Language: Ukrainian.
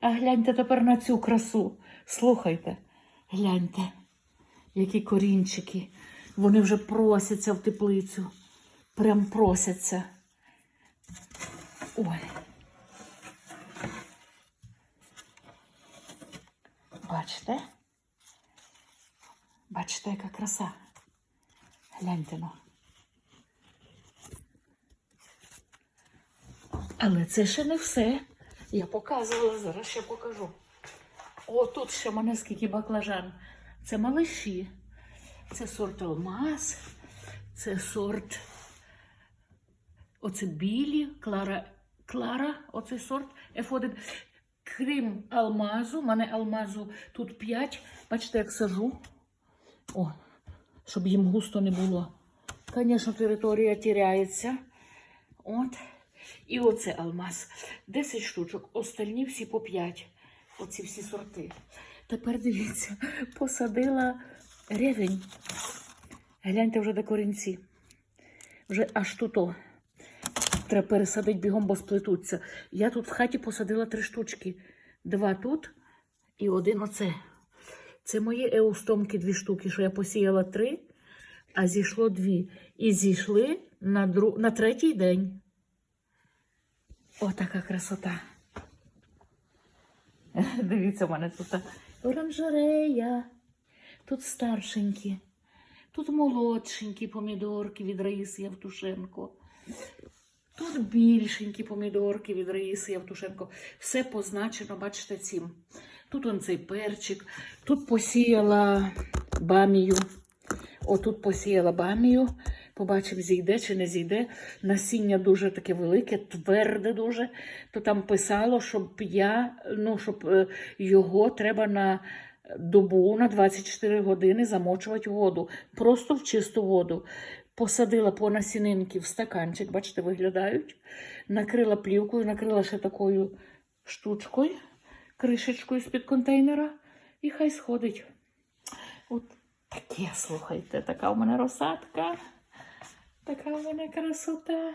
А гляньте тепер на цю красу. Слухайте, гляньте, які корінчики. Вони вже просяться в теплицю. Прям просяться. Ой. Бачите? Бачите, яка краса. Гляньте ну. Але це ще не все. Я показувала, зараз ще покажу. О, тут ще мене скільки баклажан. Це малиші. Це сорт алмаз, це сорт. Оце білі, Клара, Клара, оцей сорт F1. Крім алмазу, в мене алмазу тут 5. Бачите, як сажу. О, щоб їм густо не було. Звісно, територія тіряється. От. І оце алмаз. 10 штучок, остальні всі по 5. Оці всі сорти. Тепер дивіться, посадила ревень. Гляньте вже до корінці. Вже аж тут. о. Треба пересадити бігом, бо сплетуться. Я тут в хаті посадила три штучки. Два тут і один оце. Це мої еустомки дві штуки, що я посіяла три, а зійшло дві. І зійшли на, дру... на третій день. Отака красота. Дивіться, в мене тут оранжерея. Тут старшенькі, тут молодшенькі помідорки від Раїси Явтушенко. Тут більшенькі помідорки від Раїси Явтушенко. Все позначено, бачите, цим. Тут он цей перчик, тут посіяла бамію. Отут посіяла бамію. Побачимо, зійде чи не зійде. Насіння дуже таке велике, тверде дуже. То там писало, щоб я, ну, щоб е, його треба на добу, на 24 години замочувати воду. Просто в чисту воду. Посадила по насінинки в стаканчик, бачите, виглядають. Накрила плівкою, накрила ще такою штучкою, кришечкою з-під контейнера, і хай сходить. От таке, слухайте, така у мене розсадка. Така у мене красота.